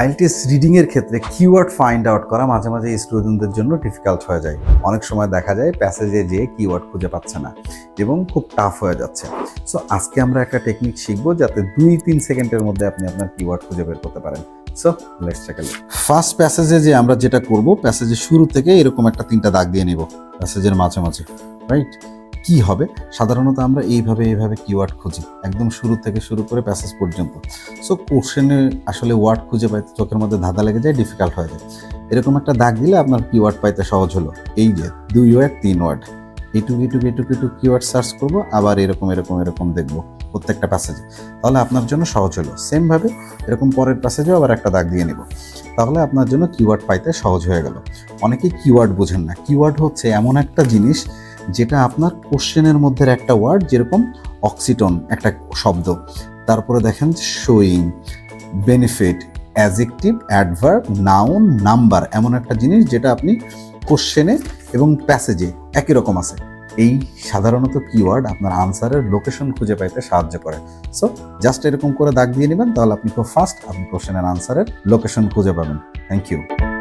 IELTS রিডিংয়ের ক্ষেত্রে keyword find out করা মাঝে মাঝে স্টুডেন্টদের জন্য ডিফিকাল্ট হয়ে যায়। অনেক সময় দেখা যায় প্যাসেজে যেয়ে কিওয়ার্ড খুঁজে পাচ্ছে না এবং খুব টাফ হয়ে যাচ্ছে। সো আজকে আমরা একটা টেকনিক শিখব যাতে দুই তিন সেকেন্ডের মধ্যে আপনি আপনার কিওয়ার্ড খুঁজে বের করতে পারেন। সো লেটস চেক ফার্স্ট প্যাসেজে যে আমরা যেটা করব প্যাসেজের শুরু থেকে এরকম একটা তিনটা দাগ দিয়ে নেব। প্যাসেজের মাঝে মাঝে রাইট কি হবে? সাধারণত আমরা এইভাবে এইভাবে কিওয়ার্ড খুঁজি। একদম শুরু থেকে শুরু করে প্যাসেজ পর্যন্ত। সো কোশ্চেনে আসলে ওয়ার্ড খুঁজে পাইতে চোখের মধ্যে ধাঁধা লেগে যায় ডিফিকাল্ট হয়ে যায়। এরকম একটা দাগ দিলে আপনার কিওয়ার্ড পাইতে সহজ হলো। এই যে দুই ওয়ার্ড তিন ওয়ার্ড এইটুকু এইটুকু এইটুকু এইটুকু কিওয়ার্ড সার্চ করব, আবার এরকম এরকম এরকম দেখব প্রত্যেকটা প্যাসেজে তাহলে আপনার জন্য সহজ হলো। সেমভাবে এরকম পরের প্যাসেজেও আবার একটা দাগ দিয়ে নেব। তাহলে আপনার জন্য কিওয়ার্ড পাইতে সহজ হয়ে গেল। অনেকেই কিওয়ার্ড বোঝেন না। কিওয়ার্ড হচ্ছে এমন একটা জিনিস যেটা আপনার কোশ্চেনের মধ্যে একটা ওয়ার্ড, যেরকম অক্সিটন একটা শব্দ। তারপরে দেখেন showing benefit adjective adverb noun number এমন একটা জিনিস যেটা আপনি কোশ্চেনে এবং প্যাসেজে একই রকম আছে। এই সাধারণত কিওয়ার্ড আপনার আনসারের লোকেশন খুঁজে পাইতে সাহায্য করে। সো জাস্ট এরকম করে দাগ দিয়ে নেবেন, তাহলে আপনি খুব ফাস্ট আপনি কোশ্চেনের আনসারের লোকেশন খুঁজে পাবেন। Thank you